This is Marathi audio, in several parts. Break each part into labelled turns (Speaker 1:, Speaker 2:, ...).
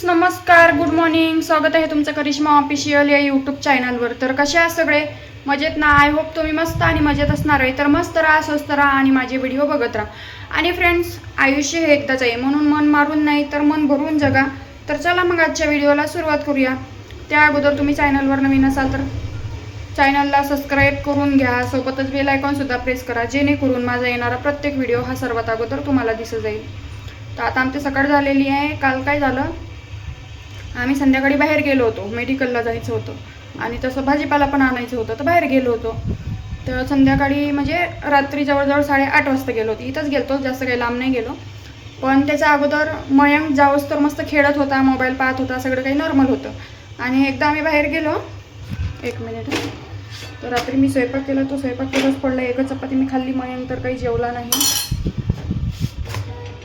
Speaker 1: फ्रेंड्स नमस्कार गुड मॉर्निंग स्वागत आहे तुमचं करिश्मा ऑफिशियल या यूट्यूब चॅनलवर तर कसे आहात सगळे? मजेत ना? आय होप तुम्ही मस्त आणि मजेत असणार आहे. तर मस्त राहा स्वस्त राहा आणि माझे व्हिडिओ बघत राहा. आणि फ्रेंड्स आयुष्य हे एकदाच आहे. म्हणून मन मारून नाही तर मन भरून जगा. तर चला मग आजच्या व्हिडिओला सुरुवात करूया. त्या अगोदर तुम्ही चॅनलवर नवीन असाल तर चॅनलला सबस्क्राईब करून घ्या. सोबतच बेल आयकॉनसुद्धा प्रेस करा. जेणेकरून माझा येणारा प्रत्येक व्हिडिओ हा सर्वात अगोदर तुम्हाला दिसत जाईल. तर आता आमची सकाळ झालेली आहे. काल काय झालं? आम्ही संध्याकाळी बाहेर गेलो होतो मेडिकलला जायचं होतं. आणि तसं भाजीपाला पण आणायचं होतं तर बाहेर गेलो होतो. तर संध्याकाळी म्हणजे रात्री जवळजवळ साडेआठ वाजता गेलो होतो. इथंच गेलो जास्त काही लांब नाही गेलो. पण त्याच्या अगोदर मयंक जावंस तर मस्त खेळत होता मोबाईल पाहत होता सगळं काही नॉर्मल होतं. आणि एकदा आम्ही बाहेर गेलो. एक मिनिट तर रात्री मी स्वयंपाक केला तो स्वयंपाक केलाच पडला. एकच चपाती मी खाल्ली मयंक तर काही जेवला नाही.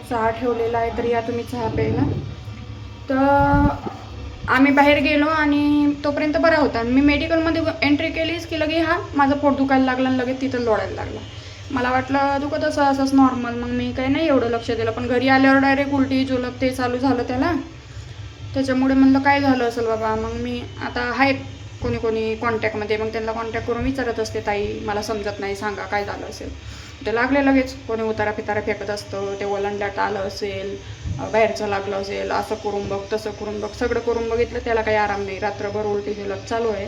Speaker 1: चहा ठेवलेला आहे तर या तुम्ही चहा प्यायला. तर आम्ही बाहेर गेलो आणि तोपर्यंत बरा होता. मी मेडिकलमध्ये एंट्री केलीच की लगे हा माझं पोट दुखायला लागलं आणि लगेच तिथं लोळायला लागला. मला वाटलं दुखत असं असंच नॉर्मल मग मी काही नाही एवढं लक्ष दिलं. पण घरी आल्यावर डायरेक्ट उलटी जुलप ते चालू झालं त्याला. त्याच्यामुळे म्हणलं काय झालं असेल बाबा? मग मी आता आहेत कोणी कोणी कॉन्टॅक्टमध्ये मग त्यांना कॉन्टॅक्ट करून विचारत असते ताई मला समजत नाही. सांगा काय झालं असेल? ते लागले लगेच. कोणी उतारा पितारा फेकत असतं ते ओलंड्यात आलं असेल बाहेरचं लागलं असेल असं करून बघ तसं करून बघ सगळं करून बघितलं त्याला काही आराम नाही. रात्रभर उलटी जुलप चालू आहे.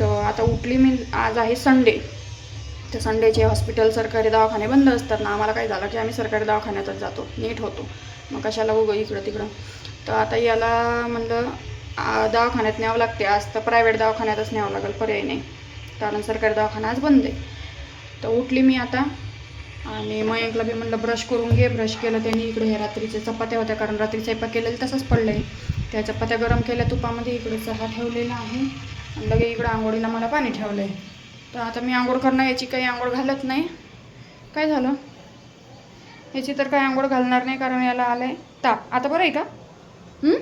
Speaker 1: तर आता उठली मी आज आहे संडे. तर संडेचे हॉस्पिटल सरकारी दवाखाने बंद असतात ना आम्हाला काय झालं की आम्ही सरकारी दवाखान्यातच जातो. नीट होतो. मग कशाला उगं इकडं तिकडं? तर आता याला म्हणलं दवाखान्यात न्यावं लागते. आज तर प्रायव्हेट दवाखान्यातच न्यावं लागेल पर्याय नाही. कारण सरकारी दवाखाना आज बंद आहे. तर उठली मी आता. आणि मयंकला बी म्हणलं ब्रश करून घे. ब्रश केलं त्यांनी इकडे ह्या रात्रीच्या चपात्या होत्या कारण रात्री स्वयंपाक केलेलं तसंच पडलं आहे त्या चपात्या गरम केल्या तुपामध्ये इकडे चहा ठेवलेला आहे. आणि लगे इकडं आंघोळीला मला पाणी ठेवलं आहे तर आता मी आंघोळ करणं याची काही आंघोळ घालत नाही. काय झालं? याची तर काही आंघोळ घालणार नाही कारण याला आलं आहे ताप. आता बरं आहे का? हं?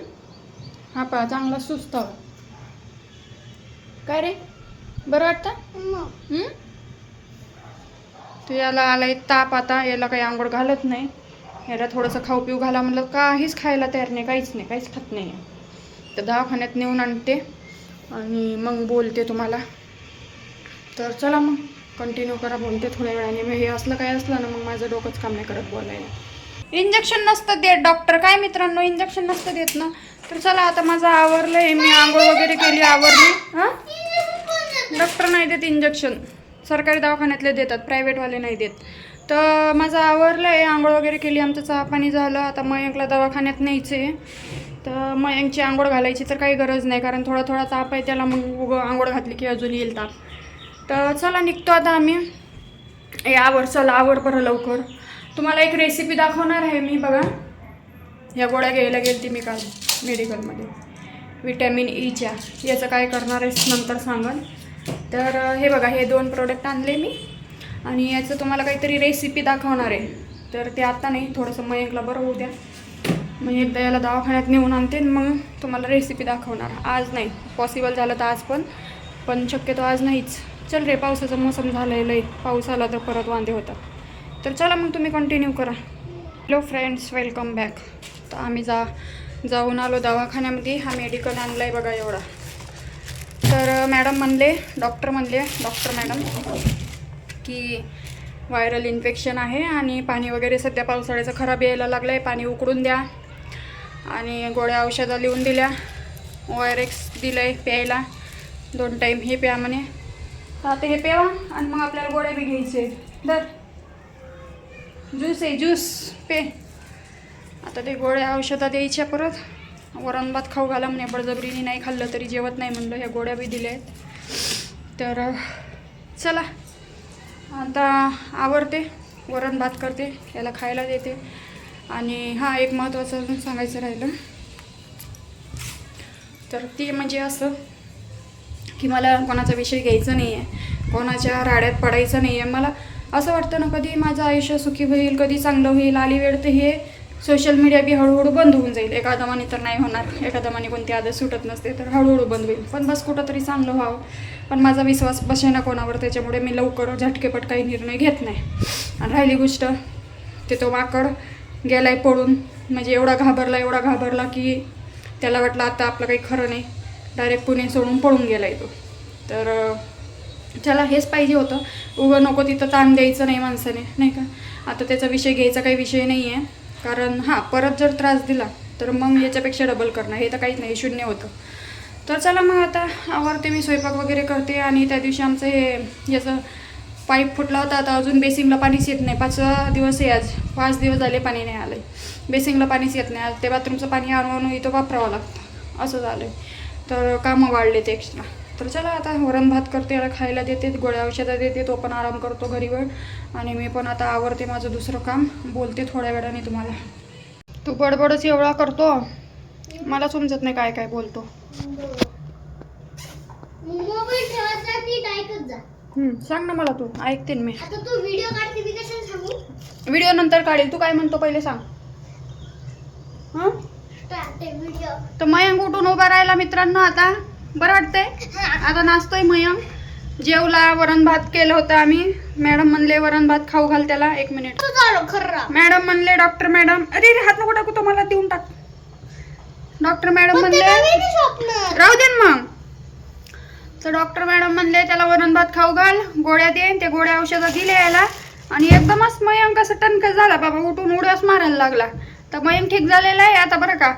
Speaker 1: हा पा चांगला सुस्त. काय रे? बरं वाटतं? हं? तर याला आहे ताप आता याला काही आंघोळ घालत नाही. याला थोडंसं खाऊ पिऊ घाला म्हणलं काहीच खायला तयार नाही काहीच नाही काहीच खात नाही. तर दवाखान्यात नेऊन आणते आणि मग बोलते तुम्हाला. तर चला मग कंटिन्यू करा बोलते थोड्या वेळाने. मग हे असलं काय असलं ना मग माझं डोकंच काम नाही करत बोलायला. इंजेक्शन नसतं देत डॉक्टर काय मित्रांनो इंजेक्शन नसतं देत ना. तर चला आता माझं आवरलं आहे मी आंघोळ वगैरे केली आवरली. हां? डॉक्टर नाही देत इंजेक्शन सरकारी दवाखान्यातले देतात प्रायव्हेटवाले नाही देत. तर माझं आवरलं आहे आंघोळ वगैरे केली आमचं चहा पाणी झालं. आता मयंकला दवाखान्यात न्यायचं आहे तर मयंकची आंघोळ घालायची तर काही गरज नाही कारण थोडा थोडा ताप आहे त्याला मग उगं आंघोळ घातली की अजून येईल ताप. तर चला निघतो आता आम्ही. ए चला आवड बरं लवकर. तुम्हाला एक रेसिपी दाखवणार आहे मी बघा. या गोळ्या घ्यायला गेलती मी काल मेडिकलमध्ये विटॅमिन ईच्या याचं काय करणार आहे नंतर सांगन तर हे बघा हे दोन प्रोडक्ट आणले मी. आणि याचं तुम्हाला काहीतरी रेसिपी दाखवणार आहे. तर ते आता नाही थोडंसं मयंकला बरं होऊ द्या. मग एकदा याला दवाखान्यात नेऊन आणते मग तुम्हाला रेसिपी दाखवणार. आज नाही पॉसिबल झालं तर आज पण. पण शक्यतो आज नाहीच. चल रे पावसाचं मोसम झालेलं आहे लई पाऊस आला तर परत वांदे होतात. तर चला मग तुम्ही कंटिन्यू करा. हॅलो फ्रेंड्स वेलकम बॅक तर आम्ही जा जाऊन आलो दवाखान्यामध्ये. हा मेडिकल आणला आहे बघा एवढा. तर मॅडम म्हणले डॉक्टर म्हणले डॉक्टर मॅडम की व्हायरल इन्फेक्शन आहे आणि पाणी वगैरे सध्या पावसाळ्याचं खराब यायला लागलं आहे पाणी उकडून द्या. आणि गोळ्या औषधं लिहून दिल्या. ओ आर एक्स दिलं आहे प्यायला. दोन टाईम हे प्या म्हणे. तर आता हे प्यावा आणि मग आपल्याला गोळ्या बी घ्यायचे दर ज्यूस आहे ज्यूस. पे. आता ते गोळ्या औषधं द्यायच्या परत. वरण भात खाऊ घाला म्हणे बळजबरीने नाही खाल्लं तरी जेवत नाही म्हणलं ह्या गोळ्या बी दिल्या आहेत तर चला. आता आवडते वरण भात करते याला खायला देते. आणि हां एक महत्त्वाचं अजून सांगायचं राहिलं. तर ती म्हणजे असं की मला कोणाचा विषय घ्यायचा नाही आहे कोणाच्या राड्यात पडायचं नाही आहे मला असं वाटतं ना कधी माझं आयुष्य सुखी होईल कधी चांगलं होईल आली वेळ तर हे सोशल मीडिया बी हळूहळू बंद होऊन जाईल. एका दमाने तर नाही होणार. एका दमाने कोणती आदत सुटत नसते तर हळूहळू बंद होईल. पण बस कुठंतरी चांगलं व्हावं. पण माझा विश्वास बसेना कोणावर त्याच्यामुळे मी लवकर झटकेपट काही निर्णय घेत नाही. आणि राहिली गोष्ट ते तो वाकड गेलाय पडून म्हणजे एवढा घाबरला एवढा घाबरला की त्याला वाटलं आता आपलं काही खरं नाही. डायरेक्ट पुणे सोडून पळून गेला तो. तर त्याला हेच पाहिजे होतं. उगं नको तिथं ताण द्यायचं नाही माणसाने नाही का? आता त्याचा विषय घ्यायचा काही विषय नाही आहे कारण हां परत जर त्रास दिला तर मग याच्यापेक्षा डबल करणं हे तर काहीच नाही शून्य होतं. तर चला मग आता आवरते मी स्वयंपाक वगैरे करते आणि त्या दिवशी आमचं हे याचं पाईप फुटला होता. आता अजून बेसिंगला पाणीच येत नाही. पाच दिवस आहे आज. पाच दिवस झाले पाणी नाही आलं आहे बेसिंगला पाणीच येत नाही. आज ते बाथरूमचं पाणी आणू आणून इथं वापरावं लागतं. असं झालं आहे तर कामं वाढले ते एक्स्ट्रा तर चला आता वरण भात करते याला खायला देते गोळ्या औषधं देते तो पण आराम करतो घरी वेळ आणि मी पण आता आवरते माझं दुसरं काम. बोलते थोड्या वेळाने तुम्हाला. तू बडबडच एवढा करतो मला समजत नाही काय काय बोलतो. सांग ना मला तू ऐकते मी.
Speaker 2: व्हिडिओ
Speaker 1: नंतर काढेल तू काय म्हणतो पहिले सांग. तर मयंक उठून उभा राहिला मित्रांनो आता. बरं वाटतंय? आता नाचतोय मयंक. जेवला वरण भात केलं होतं आम्ही. मॅडम म्हणले वरण भात खाऊ घाल त्याला. एक मिनिट. मॅडम म्हणले डॉक्टर मॅडम अरे रे हात नको टाकू तो मला देऊन टाक. डॉक्टर मॅडम म्हणले राहू दे मग. तर डॉक्टर मॅडम म्हणले त्याला वरण भात खाऊ घाल. गोळ्या दे ते गोळ्या औषधं दिले याला आणि एकदमच मयंक असं टणकस झाला. बाबा उठून उड्याच मारायला लागला. तर मयंक ठीक झालेला आहे आता बरं का?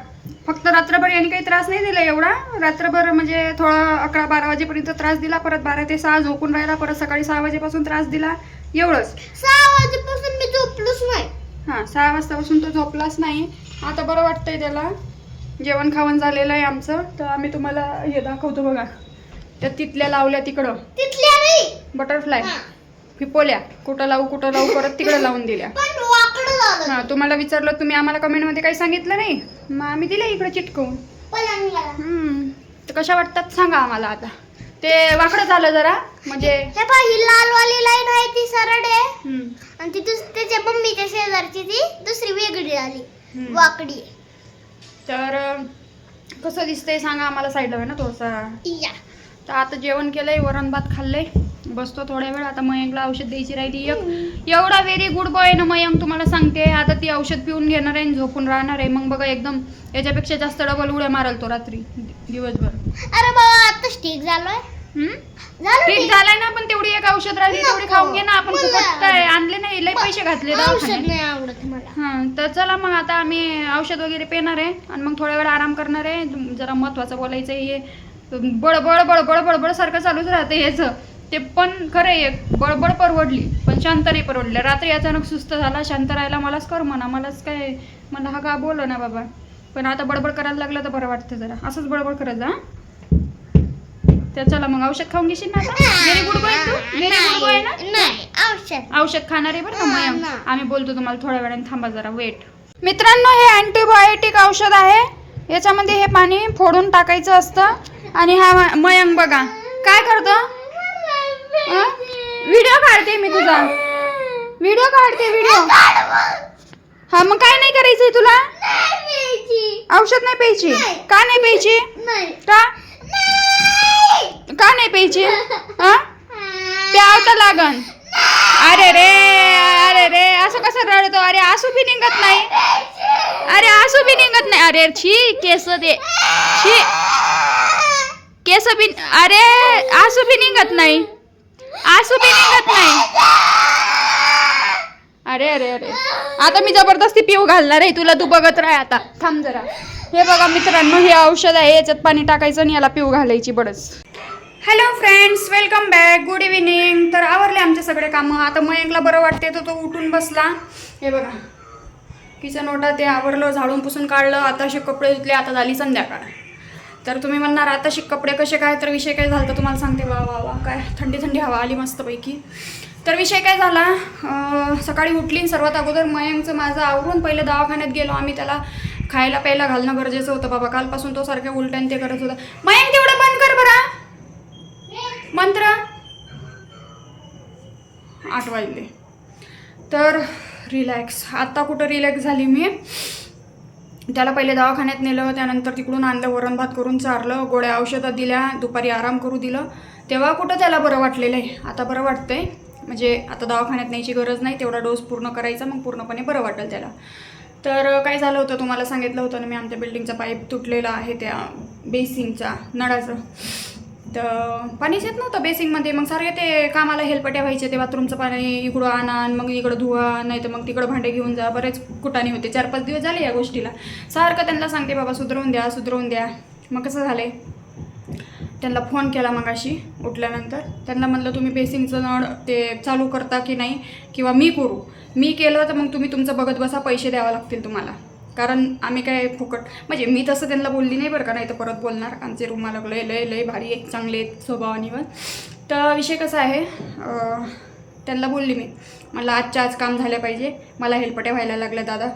Speaker 1: फक्त रात्रभर यांनी काही त्रास नाही दिला एवढा? रात्रभर म्हणजे थोडा अकरा बारा वाजेपर्यंत त्रास दिला परत बारा ते सहा झोपून राहिला परत सकाळी सहा वाजेपासून त्रास दिला. एवढंच.
Speaker 2: सहा वाजेपासून मी झोपलोच नाही.
Speaker 1: हां सहा वाजतापासून तो झोपलाच नाही. आता बरं वाटतंय त्याला. जेवण खावण झालेलं आहे आमचं. तर आम्ही तुम्हाला हे दाखवतो बघा. त्या तिथल्या लावल्या तिकडं.
Speaker 2: तिथल्या नाही.
Speaker 1: बटरफ्लाय.
Speaker 2: हा.
Speaker 1: फिपोल्या कुठं लावू कुठं लावू परत तिकडं लावून दिल्या. हां तुम्हाला विचारलं तुम्ही आम्हाला कमेंटमध्ये काही सांगितलं नाही? मग आम्ही दिले इकडे चिटकवून
Speaker 2: पलंगाला
Speaker 1: हम्म. तर कशा वाटतात सांगा आम्हाला आता. ते वाकडं झालं जरा म्हणजे
Speaker 2: हे पहा ही लाल वाली लाईन आहे ती सरळ आहे.
Speaker 1: हम्म,
Speaker 2: आणि ती दुस- त्याच्या मम्मीच्या शेजारची ती दुसरी वेगळी आली.
Speaker 1: हम्म.
Speaker 2: वाकडी
Speaker 1: तर अं, कसं दिसतंय सांगा आम्हाला साईडला आहे ना थोडसा.
Speaker 2: या.
Speaker 1: तर आता जेवण केलंय वरण भात खाल्लंय. बसतो थोड्या वेळ. आता मयंकला औषध द्यायची राहिली. एक एवढा व्हेरी गुड बॉय ना मयंक तुम्हाला सांगते. आता ती औषध पिऊन घेणार आहे आणि झोपून राहणार आहे. मग बघा एकदम याच्यापेक्षा जास्त डबल उड्या मारल तो रात्री दिवसभर.
Speaker 2: अरे बाबा आता ठीक झालोय.
Speaker 1: ठीक. झालाय ना पण तेवढी एक औषध राहिली तेवढी. खाऊन घे ना. आपण
Speaker 2: मला-
Speaker 1: फुकट काय आणले नाही लय पैसे घातले हा तर चला मग आता आम्ही औषध वगैरे पेणार आहे. आणि मग थोड्या वेळ आराम करणार आहे. जरा महत्वाचं बोलायचं हे. बडबड बडबड बडबड सारखं चालूच राहतं ह्याचं ते पण खरं आहे बडबड परवडली पण शांत नाही परवडली. रात्री अचानक सुस्त झाला शांत राहायला मलाच कर म्हणा मलाच काय मला हा का बोल ना बाबा. पण आता बडबड करायला लागलं तर बरं वाटतं जरा. असंच बडबड करायचं हा. तर चला मग औषध खाऊन घेशील ना व्हेरी गुड बॉय तू? व्हेरी गुड बॉय ना?
Speaker 2: नाही औषध.
Speaker 1: औषध खाणार आहे बरं का मयंक. आम्ही बोलतो तुम्हाला थोड्या वेळाने थांबा जरा वेट मित्रांनो हे अँटीबायोटिक औषध आहे. याच्यामध्ये हे पाणी फोडून टाकायचं असतं. आणि हा म- मयंक बघा. काय करतो? व्हिडिओ काढते मी तुझा. व्हिडिओ काढते व्हिडिओ हा मग. काय नाही करायचंय तुला? औषध नाही प्यायची. का नाही प्यायची? का? का नाही प्यायची? हा? प्याव तर लागन. अरे रे अरे रे असं कसं रडतो? अरे आसू बी निघत नाही. अरे आसू बी निघत नाही. अरे छी केस दे. छी. केस बी अरे आसू बी निघत नाही. आसू बी निघत नाही. अरे अरे अरे. आता मी जबरदस्ती पिऊ घालणार आहे. तुला तू बघत राह आता. थांब जरा. हे बघा मित्रांनो हे औषध आहे. याच्यात पाणी टाकायचं आणि याला पिऊ घालायची बडच hello friends welcome back good evening तर आवरले आमचे सगळे कामं. आता मयंकला बरं वाटते तर तो उठून बसला. हे बघा. किचन ओटा ते आवरलं झाडून पुसून काढलं. आता असे कपडे धुतले. आता झाली संध्याकाळ. तर तुम्ही म्हणणार आता शिक कपडे कसे काय? तर विषय काय झाला तर तुम्हाला सांगते वा वा वा काय थंडी थंडी हवा आली मस्तपैकी. तर विषय काय झाला सकाळी उठली सर्वात अगोदर मयंकचं माझं आवरून पहिलं दवाखान्यात गेलो. आम्ही त्याला खायला प्यायला घालणं गरजेचं होतं बाबा. कालपासून तो सारख्या उलट्यान ते करत होता. मयंक तेवढं बंद कर बरा मंत्र? आठ वाजले. तर रिलॅक्स. आत्ता कुठं रिलॅक्स झाली मी? त्याला पहिले दवाखान्यात नेलं त्यानंतर तिकडून आणलं वरण भात करून चारलं गोळ्या औषधं दिल्या दुपारी आराम करू दिलं. तेव्हा कुठं त्याला बरं वाटलेलं आहे? आता बरं वाटतंय. म्हणजे आता दवाखान्यात न्यायची गरज नाही तेवढा डोस पूर्ण करायचा मग पूर्णपणे बरं वाटेल त्याला. तर काय झालं होतं तुम्हाला सांगितलं होतं ना मी आमच्या बिल्डिंगचा पाईप तुटलेला आहे त्या बेसिंगचा नळाचं. तर पाणीच येत नव्हतं बेसिंगमध्ये मग सारखे ते कामाला हेलपट्या व्हायचे ते बाथरूमचं पाणी इकडं आणा मग इकडं धुवा नाही तर मग तिकडं भांडे घेऊन जा. बरेच कुटाने होते. चार पाच दिवस झाले या गोष्टीला. सारखं त्यांना सांगते बाबा सुधरवून द्या सुधरवून द्या. मग कसं झालं? त्यांना फोन केला मग अशी उठल्यानंतर. त्यांना म्हटलं तुम्ही बेसिंगचं नळ ते चालू करता की नाही? किंवा मी करू? मी केलं तर मग तुम्ही तुमचं बघत बसा पैसे द्यावं लागतील तुम्हाला. कारण आम्ही काय फुकट म्हणजे मी तसं त्यांना बोलली नाही बरं का नाही तर परत बोलणार. आमचे रुमाला लय लय लय भारी आहेत चांगले आहेत स्वभावाने पण तर विषय कसा आहे त्यांना बोलली मी. मला आजच्या आज काम झालं पाहिजे. मला हेलपट्या व्हायला लागल्या दादा.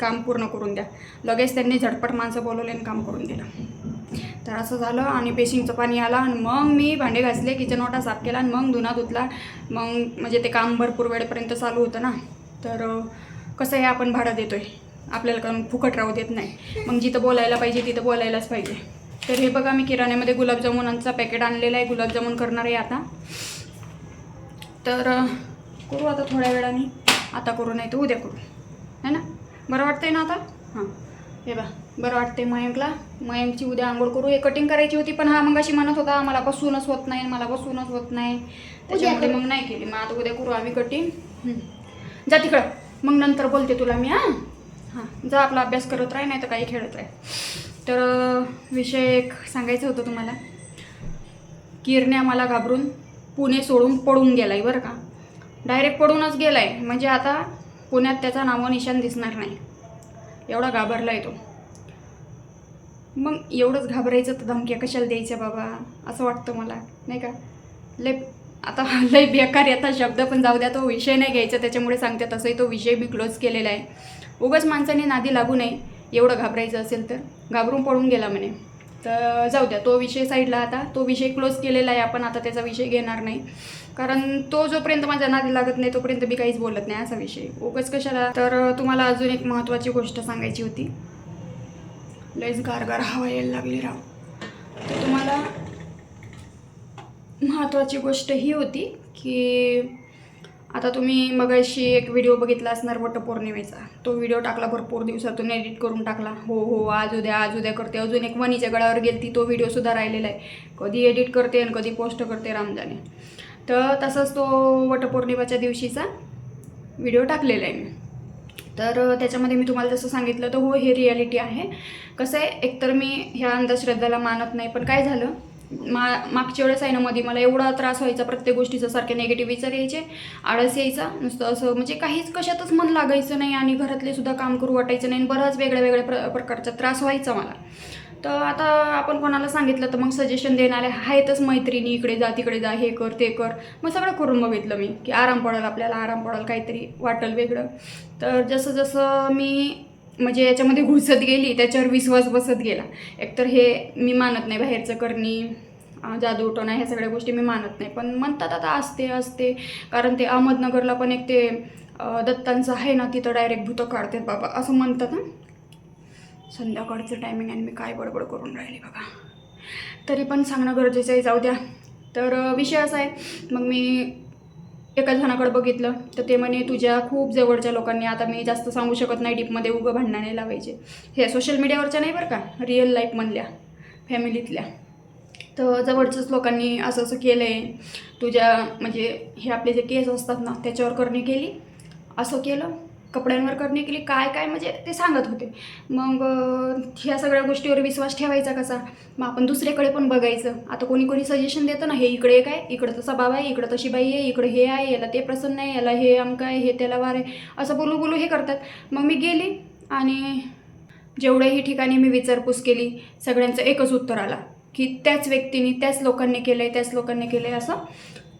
Speaker 1: काम पूर्ण करून द्या. लगेच त्यांनी झटपट माणसं बोलवले आणि काम करून दिलं. तर असं झालं आणि पेशिंगचं पाणी आलं आणि मग मी भांडे घासले किचन ओटा साफ केला आणि मग धुना धुतला. मग म्हणजे ते काम भरपूर वेळेपर्यंत चालू होतं ना. तर कसं आहे आपण भाडं देतो आहे आपल्याला कारण फुकट राहू देत नाही. मग जिथं बोलायला पाहिजे तिथं बोलायलाच पाहिजे. तर हे बघा मी किराण्यामध्ये गुलाबजामुनांचा पॅकेट आणलेला आहे. गुलाबजामुन करणार आहे आता. तर करू आता थोड्या वेळाने. आता करू नाही तर उद्या करू. है ना? बरं वाटतंय ना आता? हां. हे बा बरं वाटतंय मयंकला. मयंकची उद्या आंघोळ करू. हे कटिंग करायची होती पण हा मग अशी म्हणत होता मला बसूनच होत नाही मला बसूनच होत नाही. त्याच्यामुळे मग नाही केली. मग आता उद्या करू आम्ही कटिंग जा तिकडं. मग नंतर बोलते तुला मी हां. हां जा आपला अभ्यास करत राही नाही तर काही खेळत राही. तर विषय एक सांगायचं होतं तुम्हाला. किरण्या मला घाबरून पुणे सोडून पडून गेलाय बरं का. डायरेक्ट पडूनच गेलाय. म्हणजे आता पुण्यात त्याचा नामोनिशान दिसणार नाही. एवढा घाबरला आहे तो. मग एवढंच घाबरायचं तर धमक्या कशाला द्यायच्या बाबा? असं वाटतं मला. नाही का? लय आता लय बेकार येता शब्द पण जाऊ द्या तो विषय नाही घ्यायचा. त्याच्यामुळे सांगते तसंही तो विषय मी क्लोज केलेला आहे. उगाच माणसाने नादी लागू नये. एवढं घाबरायचं असेल तर. घाबरून पळून गेला म्हणे. तर जाऊ द्या तो विषय साईडला आता. तो विषय क्लोज केलेला आहे. आपण आता त्याचा विषय घेणार नाही. कारण तो जोपर्यंत माझ्या नादी लागत नाही तोपर्यंत मी काहीच बोलत नाही. असा विषय उगाच कशाला? तर तुम्हाला अजून एक महत्त्वाची गोष्ट सांगायची होती. लयच गारगार हवा यायला लागली राव. तर तुम्हाला महत्त्वाची गोष्ट ही होती की आता तुम्ही मगाशी एक व्हिडिओ बघितला असणार वटपौर्णिमेचा. तो व्हिडिओ टाकला भरपूर दिवसातून एडिट करून टाकला. हो हो आज उद्या आज उद्या करते. अजून एक वणीच्या गळावर गेलती तो व्हिडिओसुद्धा राहिलेला आहे. कधी एडिट करते आणि कधी पोस्ट करते रामजाने. तर तसंच तो वटपौर्णिमेच्या दिवशीचा व्हिडिओ टाकलेला आहे मी. तर त्याच्यामध्ये मी तुम्हाला जसं सांगितलं तर हो हे रियालिटी आहे. कसं आहे एकतर मी ह्या अंधश्रद्धाला मानत नाही पण काय झालं? मा मागच्या वेळेस आहे ना मध्ये मला एवढा त्रास व्हायचा प्रत्येक गोष्टीचा सारखे नेगेटिव्ह विचार यायचे आळस यायचा. नुसतं असं म्हणजे काहीच कशातच मन लागायचं नाही आणि घरातले सुद्धा काम करू वाटायचं नाही आणि बराच वेगळ्या वेगळ्या प्र प्रकारचा त्रास व्हायचा मला. तर आता आपण कोणाला सांगितलं तर मग सजेशन देणारे आहेतच मैत्रिणी इकडे जा तिकडे जा हे कर ते कर. मग सगळं करून बघितलं मी की आराम पडेल आपल्याला आराम पडेल काहीतरी वाटेल वेगळं. तर जसं जसं मी म्हणजे याच्यामध्ये घुसत गेली त्याच्यावर विश्वास बसत गेला. एकतर हे मी मानत नाही बाहेरचं करणी जादू टोना ह्या सगळ्या गोष्टी मी मानत नाही. पण म्हणतात आता असते असते. कारण ते अहमदनगरला पण एक ते दत्तांचं आहे ना तिथं डायरेक्ट भूतं काढतात बाबा. असं म्हणतात ना संध्याकाळचं टायमिंग आणि मी काय बडबड करून राहिली बघा. तरी पण सांगणं गरजेचं आहे जाऊ द्या. तर विषय असा आहे. मग मी एका जणाकडे बघितलं तर ते म्हणे तुझ्या खूप जवळच्या लोकांनी आता मी जास्त सांगू शकत नाही डीपमध्ये उगं भांडणाने लावायचे. हे सोशल मीडियावरच्या नाही बरं का? रिअल लाईफमधल्या फॅमिलीतल्या तर जवळच्याच लोकांनी असं असं केलं आहे तुझ्या म्हणजे हे आपले जे केस असतात ना त्याच्यावर करणी केली असं केलं. कपड्यांवर करणे केली काय काय म्हणजे ते सांगत होते. मग ह्या सगळ्या गोष्टीवर विश्वास ठेवायचा कसा? मग आपण दुसरीकडे पण बघायचं. आता कोणी कोणी सजेशन देतं ना हे इकडे एक आहे इकडं तसा बाबा आहे इकडं तशी बाई आहे इकडं हे आहे याला ते प्रसन्न आहे याला हे अमक आहे हे त्याला वार आहे. असं बोलू बोलू हे करतात. मग मी गेली आणि जेवढ्याही ठिकाणी मी विचारपूस केली सगळ्यांचं एकच उत्तर आला की त्याच व्यक्तीने त्याच लोकांनी केलं आहे त्याच लोकांनी केलं आहे असं.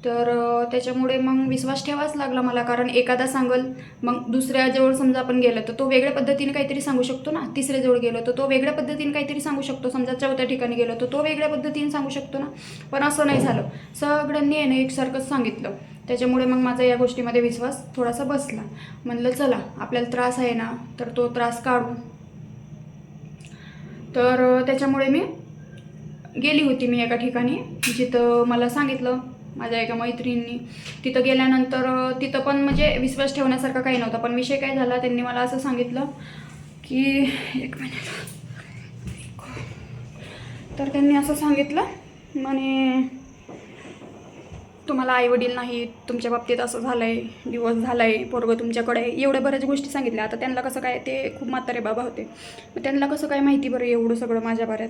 Speaker 1: तर त्याच्यामुळे मग विश्वास ठेवाच लागला मला कारण एखादा सांगल मग दुसऱ्याजवळ समजा आपण गेलं तर तो वेगळ्या पद्धतीने काहीतरी सांगू शकतो ना? तिसऱ्याजवळ गेलो तर तो वेगळ्या पद्धतीने काहीतरी सांगू शकतो. समजा चौथ्या ठिकाणी गेलो तर तो वेगळ्या पद्धतीने सांगू शकतो ना? पण असं नाही झालं. सगळ्यांनी आहे ना एकसारखंच सांगितलं. त्याच्यामुळे मग माझा या गोष्टीमध्ये विश्वास थोडासा बसला. म्हणलं चला आपल्याला त्रास आहे ना तर तो त्रास काढू. तर त्याच्यामुळे मी गेली होती मी एका ठिकाणी जिथं मला सांगितलं माझ्या एका मैत्रिणींनी. तिथं गेल्यानंतर तिथं पण म्हणजे विश्वास ठेवण्यासारखा काही नव्हता. पण विषय काय झाला त्यांनी मला असं सांगितलं की एक मिनिट तर त्यांनी असं सांगितलं म्हणे तुम्हाला आईवडील नाहीत तुमच्या बाबतीत असं झालं आहे दिवस झाला आहे पोरगं तुमच्याकडे आहे. एवढ्या बऱ्याच गोष्टी सांगितल्या. आता त्यांना कसं काय ते खूप म्हातारे बाबा होते. मग त्यांना कसं काय माहिती बरं एवढं सगळं माझ्या बऱ्यात?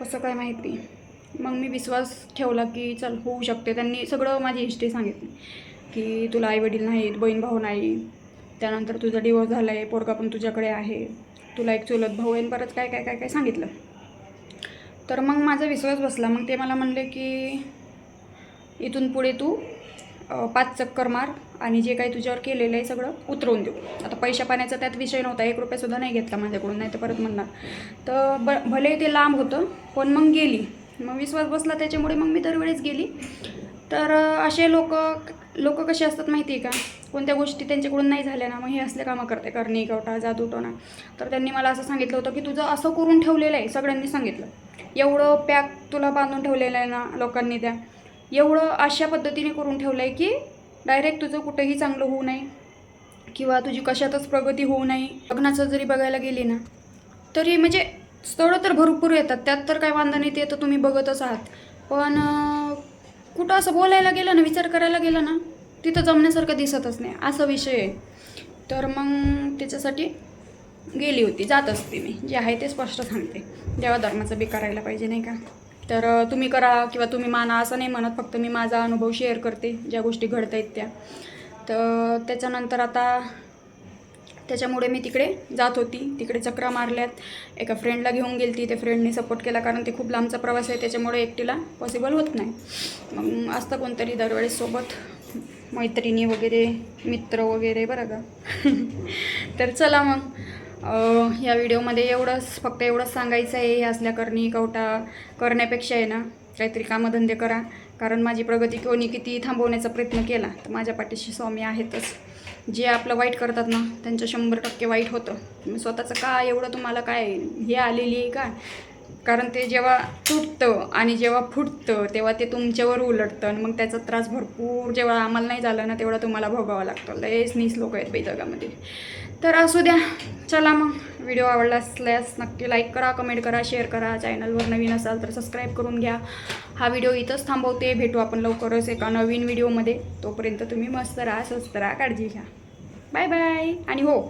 Speaker 1: कसं काय माहिती? मग मी विश्वास ठेवला की चल होऊ शकते. त्यांनी सगळं माझी हिस्ट्री सांगितली. की तुला आईवडील नाहीत बहीण भाऊ नाही. त्यानंतर तुझा डिवोर्स झाला आहे पोरगा पण तुझ्याकडे आहे. तुला एक चुलत भाऊ आहे. आणि काय काय काय काय सांगितलं? तर मग माझा विश्वास बसला. मग ते मला म्हणले की इथून पुढे तू पाच चक्कर मार आणि जे काही तुझ्यावर केलेलं आहे सगळं उतरवून देऊ. आता पैशा पाण्याचा त्यात विषय नव्हता. एक रुपयासुद्धा नाही घेतला माझ्याकडून. नाही तर परत म्हणणार. तर ब भले ते लांब होतं पण मग गेली. मग विश्वास बसला त्याच्यामुळे मग मी दरवेळेस गेली. तर असे लोक लोक कसे असतात माहिती आहे का? कोणत्या गोष्टी त्यांच्याकडून नाही झाल्या ना मग हे असले कामं करते. करणे कवटा जादूटोना तर त्यांनी मला असं सांगितलं होतं की तुझं असं करून ठेवलेलं आहे सगळ्यांनी सांगितलं. एवढं पॅक तुला बांधून ठेवलेलं आहे ना लोकांनी त्या. एवढं अशा पद्धतीने करून ठेवलं आहे की डायरेक्ट तुझं कुठेही चांगलं होऊ नये किंवा तुझी कशातच प्रगती होऊ नये. लग्नाचं जरी बघायला गेली ना तरी म्हणजे स्थळं तर भरपूर येतात त्यात तर काय वांधा नाही ते तर तुम्ही बघतच आहात. पण कुठं असं बोलायला गेलं ना विचार करायला गेला ना तिथं जमण्यासारखं दिसतच नाही असा विषय आहे. तर मग त्याच्यासाठी गेली होती जात असते मी. जे आहे ते स्पष्ट सांगते. देवा धर्माचं बी करायला पाहिजे नाही का? तर तुम्ही करा किंवा तुम्ही माना असं नाही म्हणत फक्त मी माझा अनुभव शेअर करते ज्या गोष्टी घडत आहेत त्या. तर त्याच्यानंतर आता त्याच्यामुळे मी तिकडे जात होती. तिकडे चक्रा मारल्यात. एका फ्रेंडला घेऊन गेली ती त्या फ्रेंडने सपोर्ट केला कारण ते खूप लांबचा प्रवास आहे. त्याच्यामुळे एकटीला पॉसिबल होत नाही. मग असतं कोणतरी दरवेळेस सोबत. मैत्रिणी वगैरे मित्र वगैरे बरं का. तर चला मग. या व्हिडिओमध्ये एवढंच. फक्त एवढंच सांगायचं आहे. हे असल्या करणी कवटा करण्यापेक्षा आहे ना काहीतरी कामधंदे करा. कारण माझी प्रगती कोणी किती थांबवण्याचा प्रयत्न केला तर माझ्या पाठीशी स्वामी आहेतच. जे आपलं वाईट करतात ना त्यांचं शंभर टक्के वाईट होतं. तुम्ही स्वतःचं का एवढं तुम्हाला काय हे आलेली आहे का? कारण ते जेव्हा तुटतं आणि जेव्हा फुटतं तेव्हा ते तुमच्यावर उलटतं आणि मग त्याचा त्रास भरपूर जेव्हा आम्हाला नाही झाला ना तेवढा तुम्हाला भोगावा लागतो. लयच नीस लोक आहेत बाई जगामध्ये. तर असू द्या. चला मग. व्हिडिओ आवडला असल्यास नक्की लाईक करा कमेंट करा शेअर करा. चॅनलवर नवीन असाल तर सबस्क्राईब करून घ्या. हा व्हिडिओ इथंच थांबवते. भेटू आपण लवकरच एका नवीन व्हिडिओमध्ये तोपर्यंत तुम्ही मस्त राहा स्वस्त राहा काळजी घ्या. बाय बाय आणि हो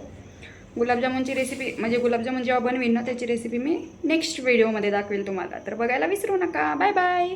Speaker 1: गुलाबजामुनची रेसिपी म्हणजे गुलाबजामुन जेव्हा बनवीन ना त्याची रेसिपी मी नेक्स्ट व्हिडिओमध्ये दाखवेल तुम्हाला. तर बघायला विसरू नका. Bye bye